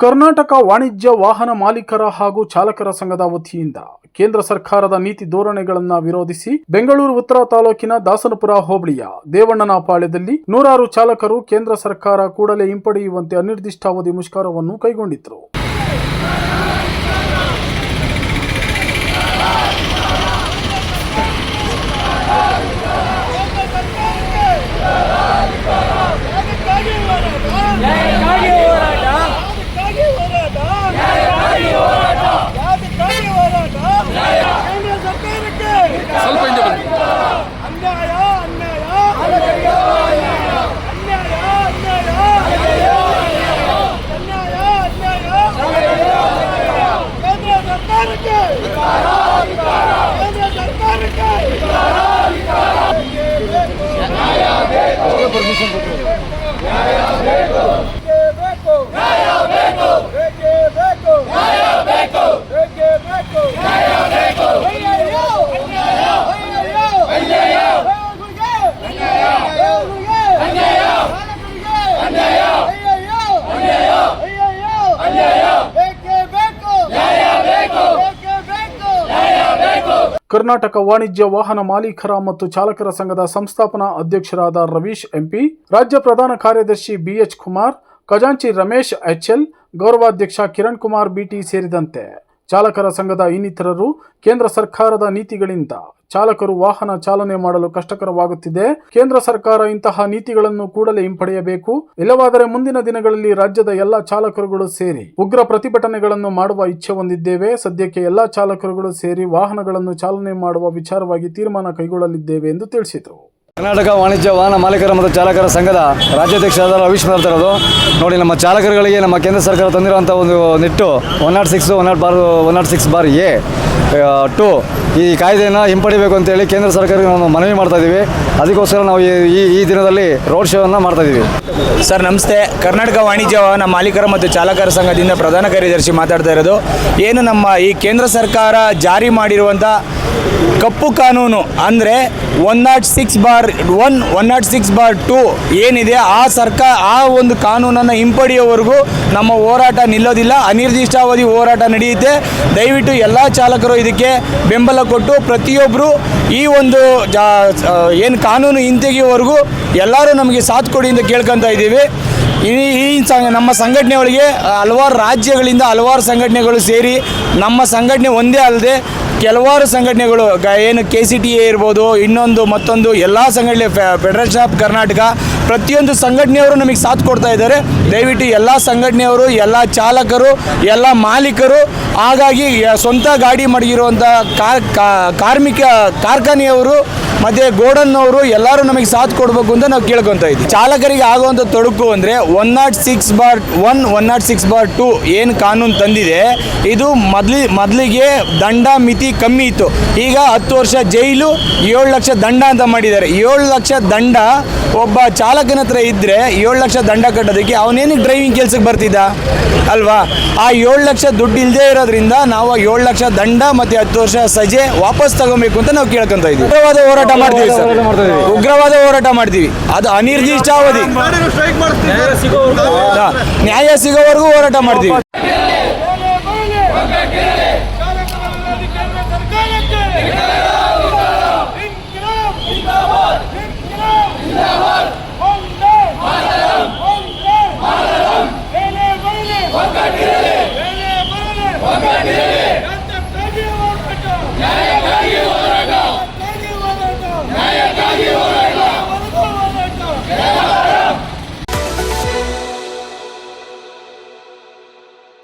ಕರ್ನಾಟಕ ವಾಣಿಜ್ಯ ವಾಹನ ಮಾಲೀಕರ ಹಾಗೂ ಚಾಲಕರ ಸಂಘದ ವತಿಯಿಂದ ಕೇಂದ್ರ ಸರ್ಕಾರದ ನೀತಿ ಧೋರಣೆಗಳನ್ನು ವಿರೋಧಿಸಿ ಬೆಂಗಳೂರು ಉತ್ತರ ತಾಲೂಕಿನ ದಾಸನಪುರ ಹೋಬಳಿಯ ದೇವಣ್ಣನಪಾಳ್ಯದಲ್ಲಿ ನೂರಾರು ಚಾಲಕರು ಕೇಂದ್ರ ಸರ್ಕಾರ ಕೂಡಲೇ ಹಿಂಪಡೆಯುವಂತೆ ಅನಿರ್ದಿಷ್ಟಾವಧಿ ಮುಷ್ಕರವನ್ನು ಕೈಗೊಂಡಿದ್ದರು ನ್ಯಾಯಕ್ಕಾಗಿ ಹೋರಾಟ ನ್ಯಾಯಕ್ಕಾಗಿ ಹೋರಾಟ ನ್ಯಾಯಕ್ಕಾಗಿ ಹೋರಾಟ ನ್ಯಾಯಕ್ಕಾಗಿ ಹೋರಾಟ ಕೇಂದ್ರ ಸರ್ಕಾರಕ್ಕೆ ಸ್ವಲ್ಪ ಹಿಂದೆ ಬನ್ನಿ. ಪರ್ಮಿಷನ್ ಅನ್ಯಾಯ ಕರ್ನಾಟಕ ವಾಣಿಜ್ಯ ವಾಹನ ಮಾಲೀಕರ ಮತ್ತು ಚಾಲಕರ ಸಂಘದ ಸಂಸ್ಥಾಪನಾ ಅಧ್ಯಕ್ಷರಾದ ರವೀಶ್ ಎಂಪಿ, ರಾಜ್ಯ ಪ್ರಧಾನ ಕಾರ್ಯದರ್ಶಿ ಬಿಎಚ್ ಕುಮಾರ್, ಖಜಾಂಚಿ ರಮೇಶ್ ಎಚ್ಎಲ್ ಗೌರವಾಧ್ಯಕ್ಷ ಕಿರಣ್ ಕುಮಾರ್ ಬಿಟಿ ಸೇರಿದಂತೆ. ಚಾಲಕರ ಸಂಘದ ಇನ್ನಿತರರು ಕೇಂದ್ರ ಸರ್ಕಾರದ ನೀತಿಗಳಿಂದ ಚಾಲಕರು ವಾಹನ ಚಾಲನೆ ಮಾಡಲು ಕಷ್ಟಕರವಾಗುತ್ತಿದೆ. ಕೇಂದ್ರ ಸರ್ಕಾರ ಇಂತಹ ನೀತಿಗಳನ್ನು ಕೂಡಲೇ ಹಿಂಪಡೆಯಬೇಕು. ಇಲ್ಲವಾದರೆ ಮುಂದಿನ ದಿನಗಳಲ್ಲಿ ರಾಜ್ಯದ ಎಲ್ಲಾ ಚಾಲಕರುಗಳು ಸೇರಿ ಉಗ್ರ ಪ್ರತಿಭಟನೆಗಳನ್ನು ಮಾಡುವ ಇಚ್ಛೆ ಹೊಂದಿದ್ದೇವೆ. ಸದ್ಯಕ್ಕೆ ಎಲ್ಲಾ ಚಾಲಕರುಗಳು ಸೇರಿ ವಾಹನಗಳನ್ನು ಚಾಲನೆ ಮಾಡುವ ವಿಚಾರವಾಗಿ ತೀರ್ಮಾನ ಕೈಗೊಳ್ಳಲಿದ್ದೇವೆ ಎಂದು ತಿಳಿಸಿದರು. ಕರ್ನಾಟಕ ವಾಣಿಜ್ಯ ವಾಹನ ಮಾಲೀಕರ ಮತ್ತು ಚಾಲಕರ ಸಂಘದ ರಾಜ್ಯಾಧ್ಯಕ್ಷರಾದ ರವೀಶ್ ಮಾತಾಡ್ತಾ ನೋಡಿ, ನಮ್ಮ ಚಾಲಕರುಗಳಿಗೆ ನಮ್ಮ ಕೇಂದ್ರ ಸರ್ಕಾರ ತಂದಿರುವಂಥ ಒಂದು ನಿಟ್ಟು one nought six, one nought bar, one nought six bar A two, ಈ ಕಾಯ್ದೆಯನ್ನು ಹಿಂಪಡಿಬೇಕು ಅಂತೇಳಿ ಕೇಂದ್ರ ಸರ್ಕಾರಕ್ಕೆ ನಾವು ಮನವಿ ಮಾಡ್ತಾ ಇದ್ದೀವಿ. ಅದಕ್ಕೋಸ್ಕರ ನಾವು ಈ, ಈ- ದಿನದಲ್ಲಿ ರೋಡ್ ಶೋವನ್ನು ಮಾಡ್ತಾ ಇದ್ದೀವಿ. ಸರ್, ನಮಸ್ತೆ. ಕರ್ನಾಟಕ ವಾಣಿಜ್ಯ ವಾಹನ ಮಾಲೀಕರ ಮತ್ತು ಚಾಲಕರ ಸಂಘದಿಂದ ಪ್ರಧಾನ ಕಾರ್ಯದರ್ಶಿ ಮಾತಾಡ್ತಾ ಇರೋದು. ಏನು ನಮ್ಮ ಈ ಕೇಂದ್ರ ಸರ್ಕಾರ ಜಾರಿ ಮಾಡಿರುವಂಥ ಕಪ್ಪು ಕಾನೂನು ಅಂದರೆ one nought six bar one one nought six bar two ಏನಿದೆ, ಆ ಸರ್ಕಾರ ಆ ಒಂದು ಕಾನೂನನ್ನು ಹಿಂಪಡೆಯೋವರೆಗೂ ನಮ್ಮ ಹೋರಾಟ ನಿಲ್ಲೋದಿಲ್ಲ. ಅನಿರ್ದಿಷ್ಟಾವಧಿ ಹೋರಾಟ ನಡೆಯುತ್ತೆ. ದಯವಿಟ್ಟು ಎಲ್ಲ ಚಾಲಕರು ಇದಕ್ಕೆ ಬೆಂಬಲ ಕೊಟ್ಟು ಪ್ರತಿಯೊಬ್ಬರು ಈ ಒಂದು ಜಾ ಏನು ಕಾನೂನು ಹಿಂತೆಗೆಯುವವರೆಗೂ ಎಲ್ಲರೂ ನಮಗೆ ಸಾಥ್ ಕೊಡಿ ಅಂತ ಕೇಳ್ಕೊತಾ ಇದ್ದೀವಿ. ಈ ಈ ನಮ್ಮ ಸಂಘಟನೆ ಒಳಗೆ ಹಲವಾರು ರಾಜ್ಯಗಳಿಂದ ಹಲವಾರು ಸಂಘಟನೆಗಳು ಸೇರಿ ನಮ್ಮ ಸಂಘಟನೆ ಒಂದೇ ಅಲ್ಲದೆ ಕೆಲವಾರು ಸಂಘಟನೆಗಳು ಏನು ಕೆ ಸಿ ಟಿ ಎ ಇರ್ಬೋದು, ಇನ್ನೊಂದು ಮತ್ತೊಂದು ಎಲ್ಲ ಸಂಘಟನೆ ಫೆಡರೇಷನ್ ಆಫ್ ಕರ್ನಾಟಕ ಪ್ರತಿಯೊಂದು ಸಂಘಟನೆಯವರು ನಮಗೆ ಸಾಥ್ ಕೊಡ್ತಾ ಇದ್ದಾರೆ. ದಯವಿಟ್ಟು ಎಲ್ಲ ಸಂಘಟನೆಯವರು, ಎಲ್ಲ ಚಾಲಕರು, ಎಲ್ಲ ಮಾಲೀಕರು, ಹಾಗಾಗಿ ಸ್ವಂತ ಗಾಡಿ ಮಡಗಿರುವಂಥ ಕಾರ್ಮಿಕ, ಕಾರ್ಖಾನೆಯವರು ಮತ್ತು ಗೋಡನ್ನವರು ಎಲ್ಲರೂ ನಮಗೆ ಸಾಥ್ ಕೊಡಬೇಕು ಅಂತ ನಾವು ಕೇಳ್ಕೊತಾ ಇದ್ದೀವಿ. ಚಾಲಕರಿಗೆ ಆಗುವಂಥ ತೊಡಕು ಅಂದರೆ one nought six bar one one nought six bar two ಏನು ಕಾನೂನು ತಂದಿದೆ, ಇದು ಮೊದ್ಲಿ, ಮೊದಲಿಗೆ ದಂಡ ಮಿತಿ ಕಮ್ಮಿ ಇತ್ತು. ಈಗ ಹತ್ತು ವರ್ಷ ಜೈಲು, ಏಳು ಲಕ್ಷ ದಂಡ ಅಂತ ಮಾಡಿದ್ದಾರೆ. ಏಳು ಲಕ್ಷ ದಂಡ ಒಬ್ಬ ಚಾಲಕನ ಹತ್ರ ಇದ್ದರೆ ಏಳು ಲಕ್ಷ ದಂಡ ಕಟ್ಟೋದಕ್ಕೆ ಅವನೇನಿಗೆ ಡ್ರೈವಿಂಗ್ ಕೆಲ್ಸಕ್ಕೆ ಬರ್ತಿದ್ದ? ಅಲ್ವಾ? ಆ ಏಳು ಲಕ್ಷ ದುಡ್ಡು ಇಲ್ಲದೆ ಇರೋದ್ರಿಂದ ನಾವು ಏಳು ಲಕ್ಷ ದಂಡ ಮತ್ತು ಹತ್ತು ವರ್ಷ ಸಜೆ ವಾಪಸ್ ತಗೋಬೇಕು ಅಂತ ನಾವು ಕೇಳ್ಕೊಂತ ಇದ್ದೀವಿ. ಉಗ್ರವಾದ ಹೋರಾಟ ಮಾಡ್ತೀವಿ ಸರ್. ಉಗ್ರವಾದ ಹೋರಾಟ ಮಾಡ್ತೀವಿ. ಅದು ಅನಿರ್ದಿಷ್ಟಾವಧಿ. ನ್ಯಾಯ ಸಿಗೋವರೆಗೂ ಹೋರಾಟ ಮಾಡ್ತೀವಿ.